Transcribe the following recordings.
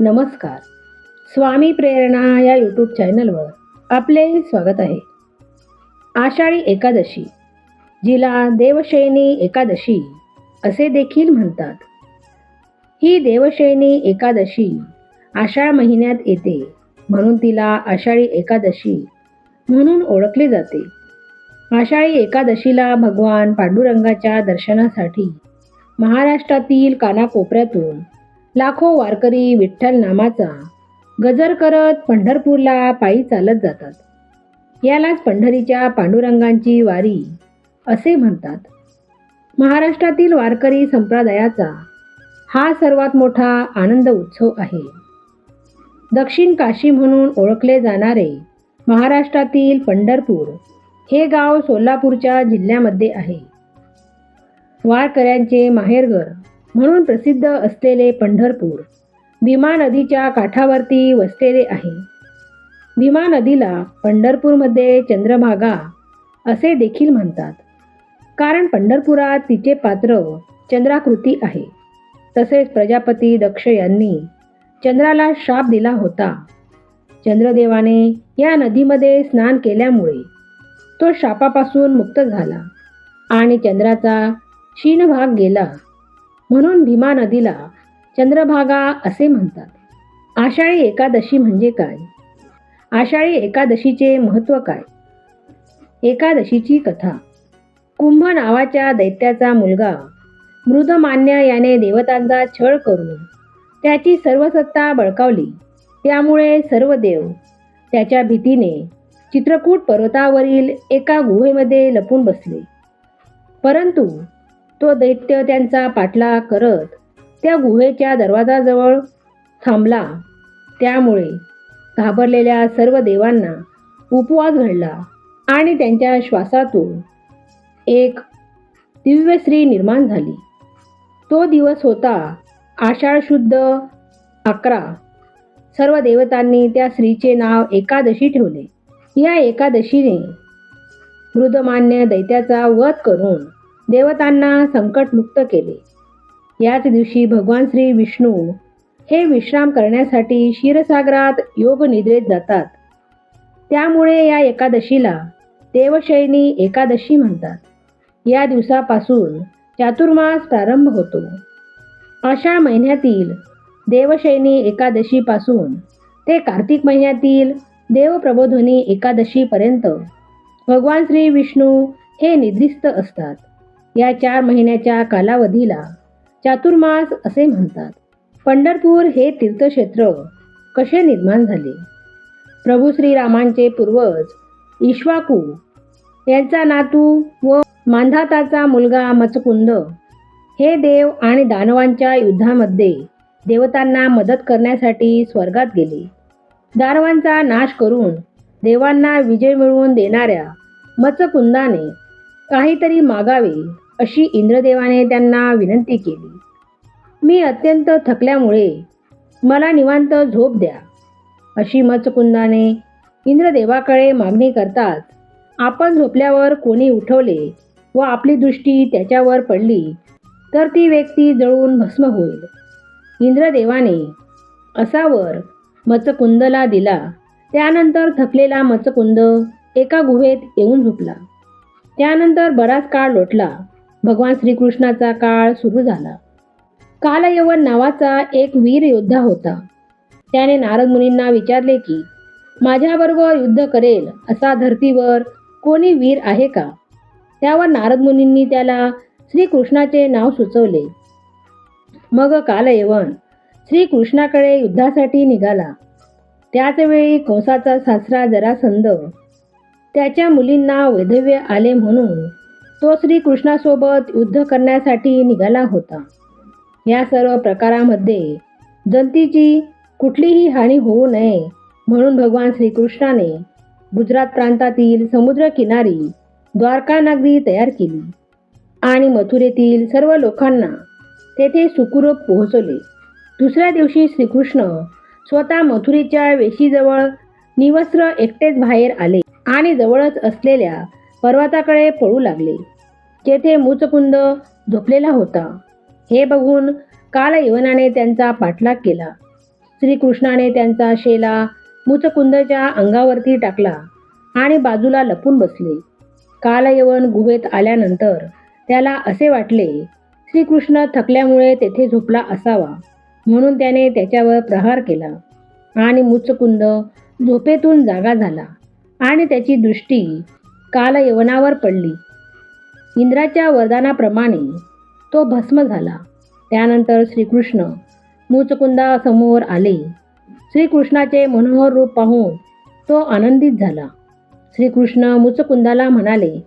नमस्कार. स्वामी प्रेरणा या यूट्यूब चॅनलवर आपले स्वागत आहे. आषाढी एकादशी जिला देवशयनी एकादशी असे देखील म्हणतात. ही देवशयनी एकादशी आषाढ महिन्यात येते म्हणून तिला आषाढी एकादशी म्हणून ओळखले जाते. आषाढी एकादशीला भगवान पांडुरंगाच्या दर्शनासाठी महाराष्ट्रातील कानाकोपऱ्यातून लाखो वारकरी विठ्ठल नामाचा गजर करत पंढरपूरला पायी चालत जातात. यालाच पंढरीच्या पांडुरंगांची वारी असे म्हणतात. महाराष्ट्रातील वारकरी संप्रदायाचा हा सर्वात मोठा आनंद उत्सव आहे. दक्षिण काशी म्हणून ओळखले जाणारे महाराष्ट्रातील पंढरपूर हे गाव सोलापूरच्या जिल्ह्यामध्ये आहे. वारकऱ्यांचे माहेरघर म्हणून प्रसिद्ध असलेले पंढरपूर भीमा नदीच्या काठावरती वसलेले आहे. भीमा नदीला पंढरपूरमध्ये चंद्रभागा असे देखील म्हणतात. कारण पंढरपुरात तिचे पात्र चंद्राकृती आहे. तसेच प्रजापती दक्ष यांनी चंद्राला शाप दिला होता. चंद्रदेवाने या नदीमध्ये स्नान केल्यामुळे तो शापापासून मुक्त झाला आणि चंद्राचा क्षीणभाग गेला. म्हणून भीमा नदीला चंद्रभागा असे म्हणतात. आषाढी एकादशी म्हणजे काय? आषाढी एकादशीचे महत्त्व काय? एकादशीची कथा. कुंभ नावाच्या दैत्याचा मुलगा मृदमान्य याने देवतांचा छळ करून त्याची सर्व सत्ता बळकावली. त्यामुळे सर्व देव त्याच्या भीतीने चित्रकूट पर्वतावरील एका गुहेमध्ये लपून बसले. परंतु तो दैत्य त्यांचा पाठलाग करत त्या गुहेच्या दरवाजाजवळ थांबला. त्यामुळे घाबरलेल्या सर्व देवांना उपवास घडला आणि त्यांच्या श्वासातून एक दिव्यश्री निर्माण झाली. तो दिवस होता आषाढ शुद्ध अकरा. सर्व देवतांनी त्या स्त्रीचे नाव एकादशी ठेवले. या एकादशीने मृदमान्य दैत्याचा वध करून देवतांना संकटमुक्त केले. याच दिवशी भगवान श्री विष्णू हे विश्राम करण्यासाठी क्षीरसागरात योग निद्रेत जातात. त्यामुळे या एकादशीला देवशैनी एकादशी म्हणतात. या दिवसापासून चातुर्मास प्रारंभ होतो. अशा महिन्यातील देवशैनी एकादशीपासून ते कार्तिक महिन्यातील देवप्रबोधनी एकादशीपर्यंत भगवान श्री विष्णू हे निद्रिस्त असतात. या चार महिन्याच्या कालावधीला चातुर्मास असे म्हणतात. पंढरपूर हे तीर्थक्षेत्र कसे निर्माण झाले? प्रभू श्रीरामांचे पूर्वज इश्वाकू यांचा नातू व मांधाताचा मुलगा मचकुंद हे देव आणि दानवांच्या युद्धामध्ये देवतांना मदत करण्यासाठी स्वर्गात गेले. दानवांचा नाश करून देवांना विजय मिळवून देणाऱ्या मचकुंदाने काहीतरी मागावे अशी इंद्रदेवाने त्यांना विनंती केली. मी अत्यंत थकल्यामुळे मला निवांत झोप द्या अशी मचकुंदाने इंद्रदेवाकडे मागणी करताच आपण झोपल्यावर कोणी उठवले व आपली दृष्टी त्याच्यावर पडली तर ती व्यक्ती जळून भस्म होईल. इंद्रदेवाने असा वर मचकुंदला दिला. त्यानंतर थकलेला मचकुंद एका गुहेत येऊन झोपला. त्यानंतर बराच काळ लोटला. भगवान श्रीकृष्णाचा काळ सुरू झाला. कालयवन नावाचा एक वीर योद्धा होता. त्याने नारद मुनींना विचारले की माझ्याबरोबर युद्ध करेल असा धर्तीवर कोणी वीर आहे का? त्यावर नारद मुनींनी त्याला श्रीकृष्णाचे नाव सुचवले. मग कालयवन श्रीकृष्णाकडे युद्धासाठी निघाला. त्याच वेळी कंसाचा सासरा जरासंध त्याच्या मुलींना वैधव्य आले म्हणून तो श्रीकृष्णासोबत युद्ध करण्यासाठी निघाला होता. या सर्व प्रकारामध्ये जनतेची कुठलीही हानी होऊ नये म्हणून भगवान श्रीकृष्णाने गुजरात प्रांतातील समुद्रकिनारी द्वारका नागरी तयार केली आणि मथुरेतील सर्व लोकांना तेथे सुखरूप पोहोचवले. दुसऱ्या दिवशी श्रीकृष्ण स्वतः मथुरेच्या वेशीजवळ निवस्त्र एकटेच बाहेर आले आणि जवळच असलेल्या पर्वताकडे पळू लागले. जेथे मुचकुंद झोपलेला होता. हे बघून काल यवनाने त्यांचा पाठलाग केला. श्रीकृष्णाने त्यांचा शेला मुचकुंदच्या अंगावरती टाकला आणि बाजूला लपून बसले. कालयवन गुहेत आल्यानंतर त्याला असे वाटले श्रीकृष्ण थकल्यामुळे तेथे झोपला असावा म्हणून त्याने त्याच्यावर प्रहार केला आणि मुचकुंद झोपेतून जागा झाला आणि त्याची दृष्टी कालयवनावर पडली. इंद्राच्या वरदानाप्रमाणे तो भस्म झाला. त्यानंतर श्रीकृष्ण मूचकुंदासमोर आले. श्रीकृष्णाचे मनोहर रूप पाहून तो आनंदित झाला. श्रीकृष्ण मुचकुंदाला म्हणाले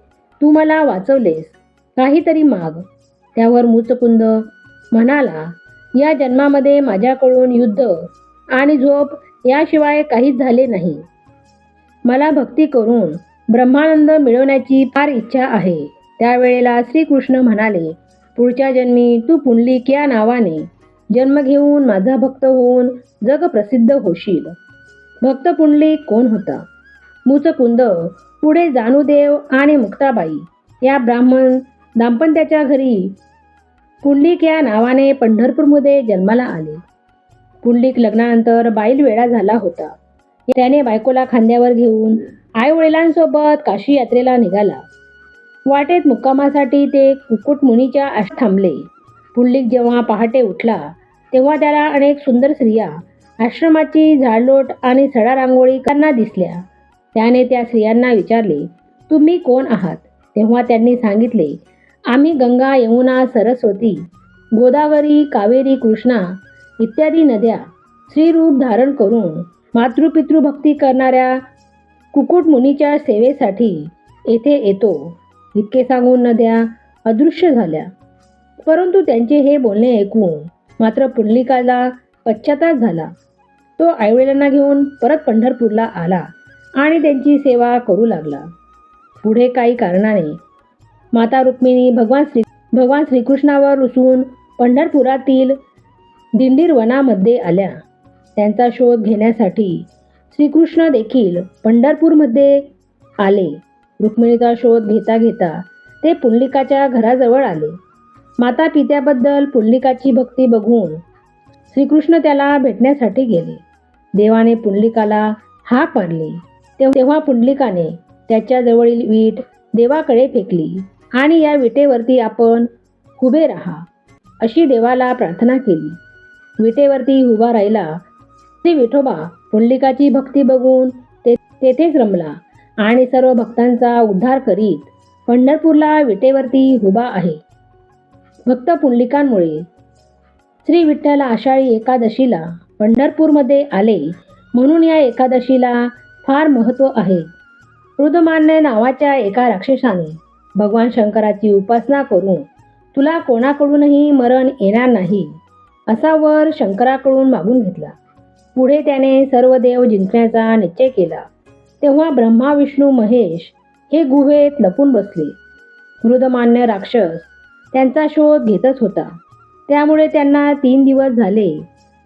तू मला वाचवलेस. काहीतरी माग. त्यावर मुचकुंद म्हणाला या जन्मामध्ये माझ्याकडून युद्ध आणि झोप याशिवाय काहीच झाले नाही. मला भक्ती करून ब्रह्मानंद मिळवण्याची फार इच्छा आहे. त्यावेळेला श्रीकृष्ण म्हणाले पुढच्या जन्मी तू पुंडलिक या नावाने जन्म घेऊन माझा भक्त होऊन जग प्रसिद्ध होशील. भक्त पुंडलिक कोण होता? मुचकुंद पुढे जानुदेव आणि मुक्ताबाई. या ब्राह्मण दाम्पत्याच्या घरी पुंडलिक या नावाने पंढरपूरमध्ये जन्माला आले. पुंडलिक लग्नानंतर बाईल वेळा झाला होता. त्याने बायकोला खांद्यावर घेऊन आई वडिलांसोबत काशी यात्रेला निघाला. वाटेत मुक्कामासाठी ते कुक्कुटमुनीच्या आश थांबले. पुंडलिक जेव्हा पहाटे उठला तेव्हा त्याला अनेक सुंदर स्त्रिया आश्रमाची झाडलोट आणि सडा रांगोळी करना दिसल्या. त्याने त्या स्त्रियांना विचारले तुम्ही कोण आहात? तेव्हा त्यांनी सांगितले आम्ही गंगा यमुना सरस्वती गोदावरी कावेरी कृष्णा इत्यादी नद्या श्रीरूप धारण करून मातृपितृभक्ती करणाऱ्या कुकुट मुनीच्या सेवेसाठी येथे येतो. इतके सांगून नद्या अदृश्य झाल्या. परंतु त्यांचे हे बोलणे ऐकून मात्र पुंडलिकाला पश्चाताप झाला. तो आईवडिलांना घेऊन परत पंढरपूरला आला आणि त्यांची सेवा करू लागला. पुढे काही कारणाने माता रुक्मिणी भगवान श्री भगवान श्रीकृष्णावर रुसून पंढरपुरातील दिंडीर वनामध्ये आल्या. त्यांचा शोध घेण्यासाठी श्रीकृष्ण देखील पंढरपूरमध्ये आले. रुक्मिणीचा शोध घेता घेता ते पुंडलिकाच्या घराजवळ आले. माता पित्याबद्दल पुंडलिकाची भक्ती बघून श्रीकृष्ण त्याला भेटण्यासाठी गेले. देवाने पुंडलिकाला हाक मारली. तेव्हा तेव्हा पुंडलिकाने त्याच्याजवळील वीट देवाकडे फेकली आणि या विटेवरती आपण उभे राहा अशी देवाला प्रार्थना केली. विटेवरती उभा राहिला विठोबा पुंडलिकाची भक्ती बघून ते तेथेच रमला आणि सर्व भक्तांचा उद्धार करीत पंढरपूरला विटेवरती उभा आहे. भक्त पुंडलिकांमुळे श्री विठ्ठल आषाढी एकादशीला पंढरपूरमध्ये आले म्हणून या एकादशीला फार महत्त्व आहे. रुदमान्य नावाच्या एका राक्षसाने भगवान शंकराची उपासना करून तुला कोणाकडूनही मरण येणार नाही असा वर शंकराकडून मागून घेतला. पुढे त्याने सर्व देव जिंकण्याचा निश्चय केला. तेव्हा ब्रह्मा विष्णू महेश हे गुहेत लपून बसले. मृदमान्य राक्षस त्यांचा शोध घेतच होता. त्यामुळे त्यांना तीन दिवस झाले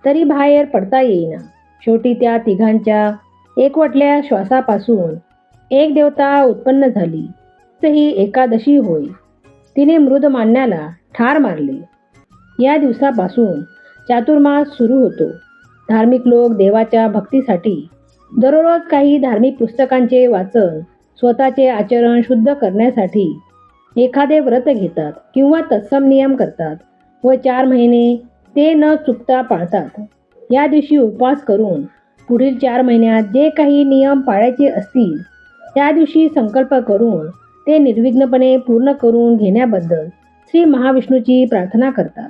तरी बाहेर पडता येईना. शेवटी त्या तिघांच्या एकवटल्या श्वासापासून एक देवता उत्पन्न झाली. तर ही एकादशी होई. तिने मृदमान्याला ठार मारले. या दिवसापासून चातुर्मास सुरू होतो. धार्मिक लोक देवाच्या भक्तीसाठी दररोज काही धार्मिक पुस्तकांचे वाचन स्वतःचे आचरण शुद्ध करण्यासाठी एखादे व्रत घेतात किंवा तत्सम नियम करतात व चार महिने ते न चुकता पाळतात. या दिवशी उपवास करून पुढील चार महिन्यात जे काही नियम पाळायचे असतील त्या दिवशी संकल्प करून ते निर्विघ्नपणे पूर्ण करून घेण्याबद्दल श्री महाविष्णूची प्रार्थना करतात.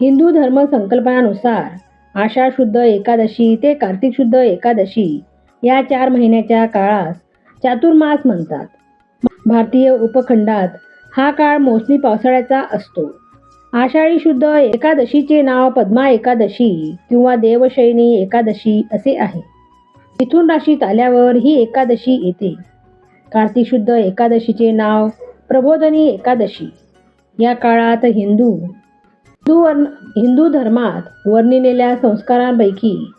हिंदू धर्म संकल्पनानुसार आषाढ शुद्ध एकादशी ते कार्तिक शुद्ध एकादशी या चार महिन्याच्या काळास चातुर्मास म्हणतात. भारतीय उपखंडात हा काळ मोसमी पावसाळ्याचा असतो. आषाढी शुद्ध एकादशीचे नाव पद्मा एकादशी किंवा देवशयनी एकादशी असे आहे. मिथुन राशीत आल्यावर ही एकादशी येते. कार्तिक शुद्ध एकादशीचे नाव प्रबोधनी एकादशी. या काळात हिंदू हिंदू वर्ण हिंदू धर्मात वर्णिलेल्या संस्कारांपैकी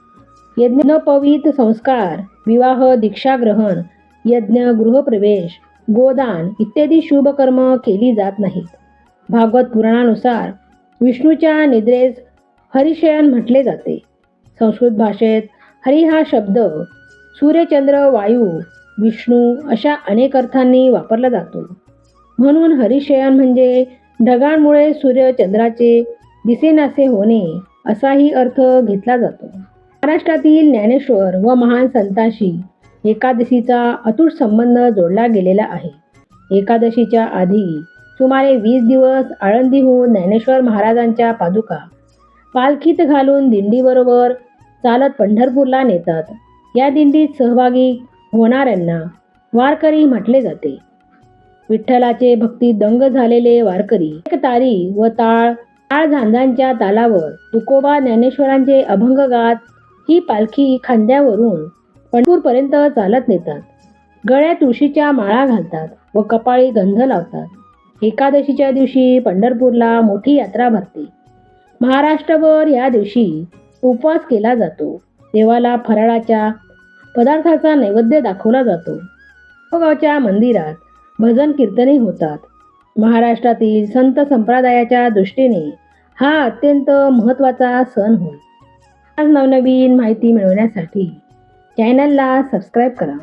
यज्ञोपवीत संस्कार विवाह दीक्षाग्रहण यज्ञ गृहप्रवेश गोदान इत्यादी शुभकर्म केली जात नाहीत. भागवत पुराणानुसार विष्णूच्या निद्रेस हरिशयन म्हटले जाते. संस्कृत भाषेत हरी हा शब्द सूर्यचंद्र वायू विष्णू अशा अनेक अर्थांनी वापरला जातो. म्हणून हरिशयन म्हणजे ढगांमुळे सूर्यचंद्राचे दिसेनासे होणे असाही अर्थ घेतला जातो. महाराष्ट्रातील ज्ञानेश्वर व महान संतांशी एकादशीचा अतूट संबंध जोडला गेलेला आहे. एकादशीच्या आधी सुमारे वीस दिवस आळंदीहून ज्ञानेश्वर महाराजांच्या पादुका पालखीत घालून दिंडीबरोबर चालत पंढरपूरला नेतात. या दिंडीत सहभागी होणाऱ्यांना वारकरी म्हटले जाते. विठ्ठलाचे भक्ती दंग झालेले वारकरी. एक तारी व ताळ ताळ झांजांच्या तालावर तुकोबा ज्ञानेश्वरांचे अभंग गात ही पालखी खांद्यावरून पंढरपूरपर्यंत चालत नेतात. गळ्यात तुळशीच्या माळा घालतात व कपाळी गंध लावतात. एकादशीच्या दिवशी पंढरपूरला मोठी यात्रा भरते. महाराष्ट्रभर या दिवशी उपवास केला जातो. देवाला फराळाच्या पदार्थाचा नैवेद्य दाखवला जातो. गावच्या मंदिरात भजन कीर्तने होतात. महाराष्ट्रातील संत संप्रदायाच्या दृष्टीने हा अत्यंत महत्त्वाचा सण होय. आज नवनवीन माहिती मिळवण्यासाठी चॅनलला सबस्क्राईब करा.